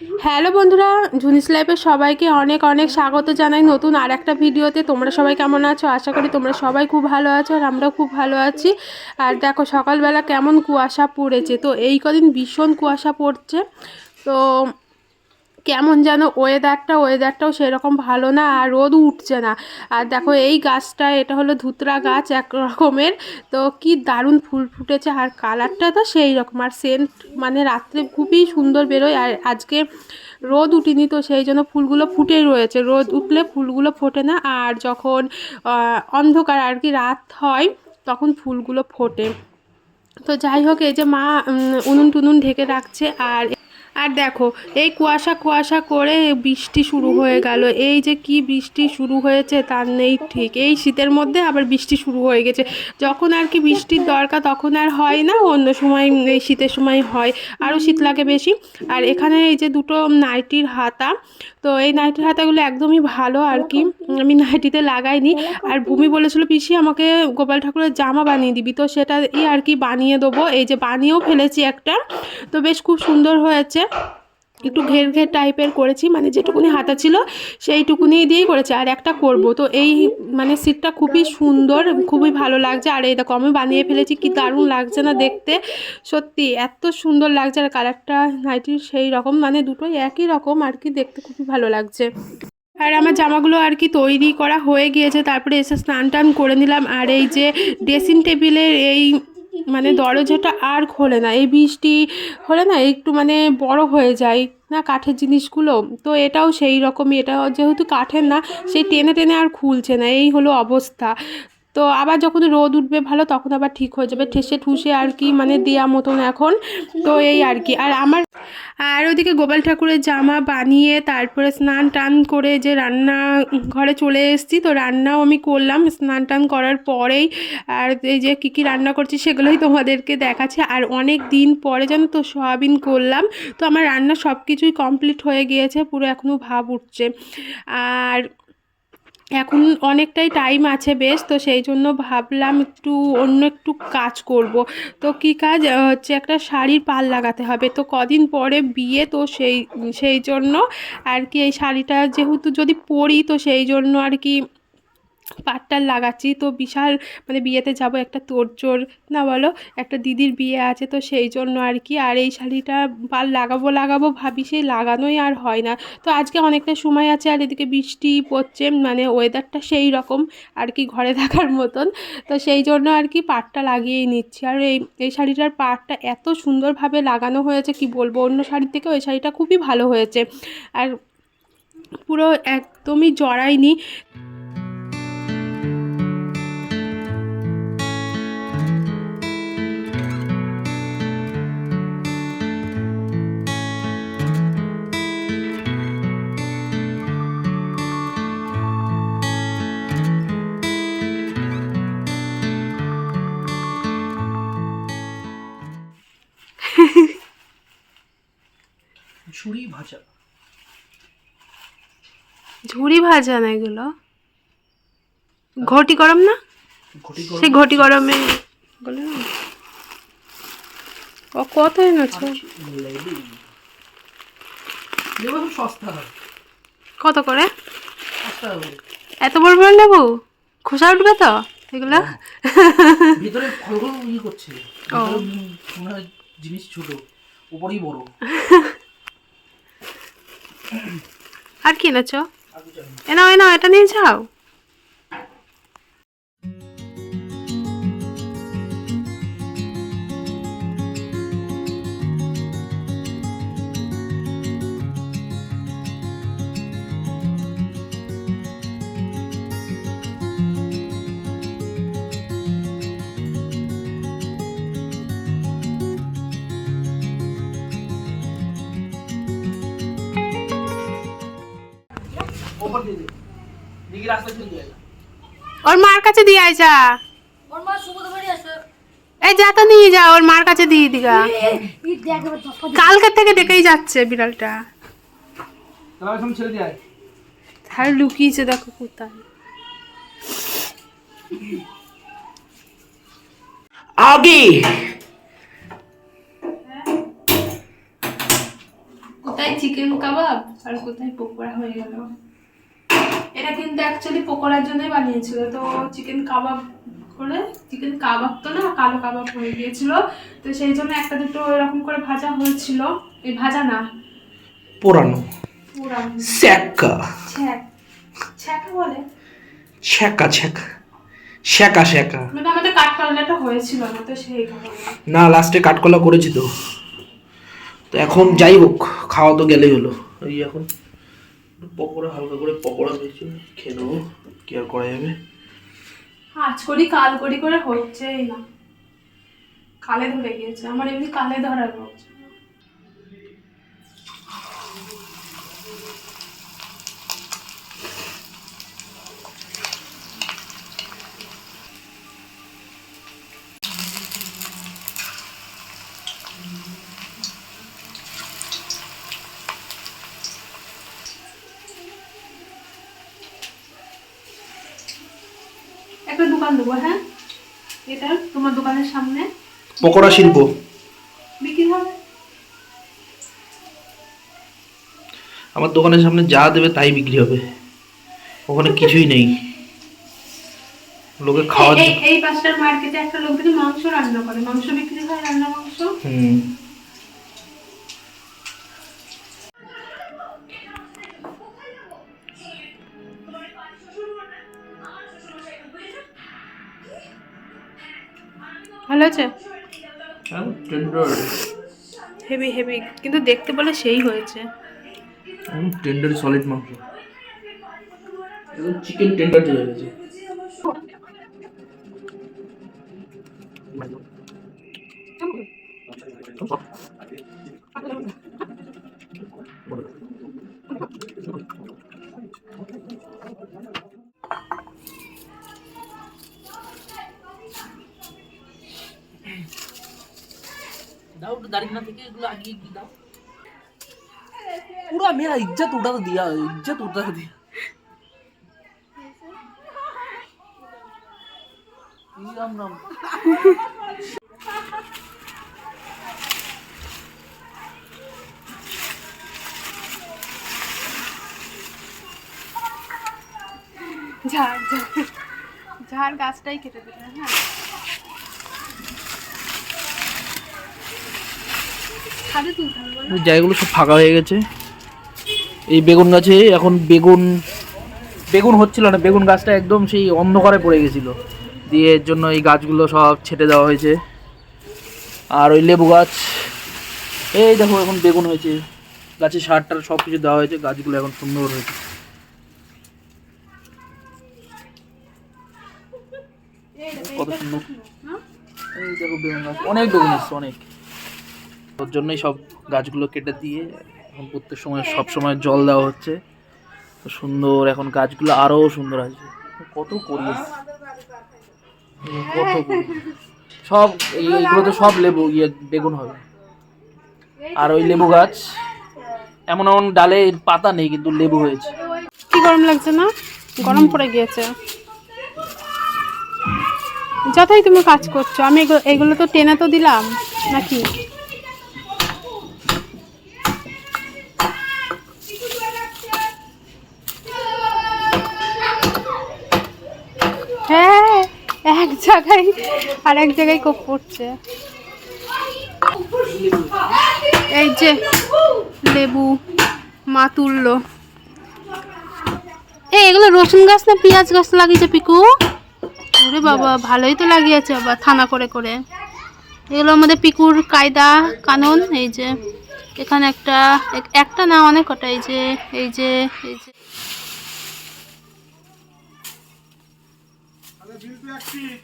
Hello বন্ধুরা, জুনিস লাইফে সবাইকে অনেক অনেক স্বাগত জানাই নতুন আর একটা ভিডিওতে। তোমরা সবাই কেমন আছো? আশা করি তোমরা সবাই খুব ভালো আছো আর আমরাও খুব ভালো আছি। আর দেখো, সকালবেলা কেমন কুয়াশা পড়েছে। তো এই কদিন ভীষণ কুয়াশা পড়ছে। তো কেমন যেন ওয়েদারটা ওয়েদারটাও সেরকম ভালো না আর রোদ উঠছে না। আর দেখো এই গাছটা, এটা হলো ধুতরা গাছ এক রকমের। তো কি দারুণ ফুল ফুটেছে আর কালারটা তো সেই রকম। আর সেন্ট মানে রাত্রে খুবই সুন্দর বেরোয় আর আজকে রোদ উঠিনি তো সেই জন্য ফুলগুলো ফুটেই রয়েছে। রোদ উঠলে ফুলগুলো ফোটে না আর যখন অন্ধকার আর কি রাত হয় তখন ফুলগুলো ফোটে। তো যাই হোক, এই যে মা উনুন টুনুন ঢেকে রাখছে আর আর দেখো, এই কুয়াশা কুয়াশা করে বৃষ্টি শুরু হয়ে গেল। এই যে কি বৃষ্টি শুরু হয়েছে তার নেই ঠিক। এই শীতের মধ্যে আবার বৃষ্টি শুরু হয়ে গেছে। যখন আর কি বৃষ্টির দরকার তখন আর হয় না, অন্য সময়, এই শীতের সময় হয়। আরও শীত লাগে বেশি। আর এখানে এই যে দুটো নাইটির হাতা, তো এই নাইটির হাতাগুলো একদমই ভালো আর কি। আমি নাইটিতে লাগাইনি। আর ভূমি বলেছিল, পিসি, আমাকে গোপাল ঠাকুরের জামা বানিয়ে দিবি। তো সেটা ই আর কি বানিয়ে দেবো। এই যে বানিয়েও ফেলেছি একটা। তো বেশ খুব সুন্দর হয়েছে। একটু ঘের ঘের টাইপের করেছি মানে যেটুকুনি হাতা ছিল সেইটুকুনি দিয়েই করেছি, আর একটা করব। তো এই মানে সিটটা খুবই সুন্দর, খুবই ভালো লাগছে, আর এই দেখো আমি বানিয়ে ফেলেছি, কি দারুণ লাগছে না দেখতে। সত্যি, এত সুন্দর লাগছে, আর কালারটা নাইটির সেই রকম মানে দুটোই একই রকম, আর কি দেখতে খুবই ভালো লাগছে। আর আমার জামাগুলো আর কি তৈরি করা হয়ে গিয়েছে, তারপরে এসে স্নান টান করে নিলাম, আর এই যে ড্রেসিং টেবিলের এই মানে দরজাটা আর খোলে না, এই বৃষ্টি হলে না একটু মানে বড় হয়ে যায় না কাঠের জিনিসগুলো। তো এটাও সেই রকমই, এটা যেহেতু কাঠের না, সেই টেনে টেনে আর খুলছে না, এই হলো অবস্থা। তো আবার যখন রোদ উঠবে ভালো, তখন আবার ঠিক হয়ে যাবে। ঠেসে ঠুসে আর কি মানে দেয়া মতন এখন। তো এই আর কি। আর আমার, আর ওদিকে গোপাল ঠাকুরের জামা বানিয়ে তারপরে স্নান টান করে যে রান্না ঘরে চলে এসেছি, তো রান্নাও আমি করলাম। স্নান টান করার পরেই আর এই যে কী কী রান্না করছি সেগুলোই তোমাদেরকে দেখাচ্ছে। আর অনেক দিন পরে যেন তো সয়াবিন করলাম, তো আমার রান্না সব কিছুই কমপ্লিট হয়ে গিয়েছে, পুরো এখনও ভাব উঠছে। আর এখন অনেকটাই টাইম আছে বেশ, তো সেই জন্য ভাবলাম একটু অন্য একটু কাজ করব। তো কি কাজ? হচ্ছে একটা শাড়ির পাল লাগাতে হবে। তো কদিন পরে বিয়ে, তো সেই সেই জন্য আর কি এই শাড়িটা যেহেতু যদি পরি, তো সেই জন্য আর কি পাটটার লাগাচ্ছি। তো বিশাল মানে বিয়েতে যাব একটা তোড়জোড়, না বলো? একটা দিদির বিয়ে আছে তো সেই জন্য আর কি। আর এই শাড়িটা পাল লাগাবো লাগাবো ভাবি সেই লাগানোই আর হয় না। তো আজকে অনেকটা সময় আছে আর এদিকে বৃষ্টি পড়ছে মানে ওয়েদারটা সেই রকম আর কি ঘরে থাকার মতন। তো সেই জন্য আর কি পাটটা লাগিয়েই নিচ্ছি। আর এই এই শাড়িটার পাটটা এত সুন্দরভাবে লাগানো হয়েছে, কি বলব? অন্য শাড়ির থেকে ওই শাড়িটা খুবই ভালো হয়েছে। আর পুরো একদমই জড়ায়নি। ভাজা ঝুড়ি ভাজা না এগুলো? ঘটি গরম না? ঘটি সেই ঘটি গরমে বলে ও কত এনেছো? হয়। কত করে? এত বড় বড় লেবু? খোসা উঠবে তো এগুলো? ভিতরে ফলগুলো করছে। ও। ভিতরে হয় জিনিস ছোট উপরেই বড়। আর কি এনেছো? এনাও এনাও এটা নিয়ে যাও। ওপর দিয়ে দে দিকে রাস্তা চলে যায় ওর মার কাছে দিয়ে আয় যা। ওর মা সুবোধ বাড়ি আসবে এই যা তো নিয়ে যা ওর মার কাছে দিয়ে দিগা। কালকে থেকে ডেকেই যাচ্ছে বিড়ালটা। ছেড়ে দিয়ে আয়। আর লুকিয়েছে দেখো কোথায়। আগে। কোথায় চিকেন কাবাব আর কোথায় পকোড়া হয়ে গেল? এটা কিন্তু অ্যাকচুয়ালি পকোড়ার জন্যই বানিয়েছিল। তো চিকেন কাবাব করে চিকেন কাবাব তো না কালো কাবাব হয়ে গিয়েছিল। তো সেই জন্য একটা দুটো এরকম করে ভাজা হয়েছিল। এই ভাজা না পোড়ানো স্যাক্কা ছ্যাক। ছ্যাক। বলে? ছ্যাঁকা ছ্যাঁকা। শ্যাকা শ্যাকা মানে আমাদের কাঠপাল্লাটা হয়েছিল না তো সেই না লাস্টে কাঠকলা করেছি তো। তো এখন যাই হোক খাওয়া তো গেলেই হলো। এই এখন পকোড়া, হালকা করে পকোড়া হয়েছে খেয়ে নেব, কি আর করা যাবে? আজ করি, কাল করি করে হচ্ছেই না। কালে ধরে গিয়েছে, আমার এমনি কালে ধরার রোগ একটা দোকান দেবো হ্যাঁ? এটা তোমার দোকানের সামনে। পকোড়া শিল্প। বিক্রি হবে? আমার দোকানের সামনে যা দেবে তাই বিক্রি হবে। ওখানে কিছুই নেই। লোকে খাওয়া এই- পাঁচটার মার্কেটে একটা লোক দেখি মাংস রান্না করে মাংস বিক্রি হয় রান্না মাংস? হুম। ভালো আছে? টেন্ডার হেভি হেভি কিন্তু দেখতে বলে সেই হয়েছে। টেন্ডার সলিড মাংস। চিকেন টেন্ডার হয়ে গেছে। दाओ दाढ़ी ना থেকে এগুলো আগে কি দাও पूरा मेरा इज्जत उड़ा दिया इज्जत उड़ा दिया राम राम ঝাড় ঝাড় ঝাড় গাছটাই কেটে দেবে হ্যাঁ জায়গাগুলো সব ফাঁকা হয়ে গেছে। এই বেগুন গাছে এখন বেগুন বেগুন হচ্ছিল না বেগুন গাছটা একদম সেই অন্ধকারে পড়ে গেছিল। দিয়ে এর জন্য এই গাছগুলো সব ছেটে দেওয়া হয়েছে। আর ওই লেবু গাছ এই দেখো এখন বেগুন হয়েছে। গাছে সার টার সব কিছু দেওয়া হয়েছে গাছগুলো এখন সুন্দর হয়েছে। কত সুন্দর। হ্যাঁ? এই দেখো বেগুন গাছ অনেক বেগুন এসছে অনেক। ওর জন্যই সব গাছগুলো কেটে দিয়ে এখন প্রত্যেক সময় সব সময় জল দেওয়া হচ্ছে। তো সুন্দর এখন গাছগুলো আরও সুন্দর আছে কত করি কত সব এইগুলো তো সব লেবু ইয়ে বেগুন হবে। আর ওই লেবু গাছ এমন এমন ডালে পাতা নেই কিন্তু লেবু হয়েছে। কি গরম লাগছে না? গরম পড়ে গিয়েছে। যতই তুমি কাজ করছ। আমি এগু- এগুলো তো টেনে তো দিলাম নাকি হ্যাঁ এক জায়গায় আর এক জায়গায় কোপ পড়ছে। এই যে লেবু, মা তুললো। এই, এগুলো রসুন গাছ না পেঁয়াজ গাছ লাগিয়েছে পিকু? ওরে বাবা, ভালোই তো লাগিয়েছে, আবার থানা করে করে। এগুলো আমাদের পিকুর কায়দা কানুন, এই যে। এখানে একটা, এক- একটা না অনেক কটা, এই যে এই যে এই যে। 去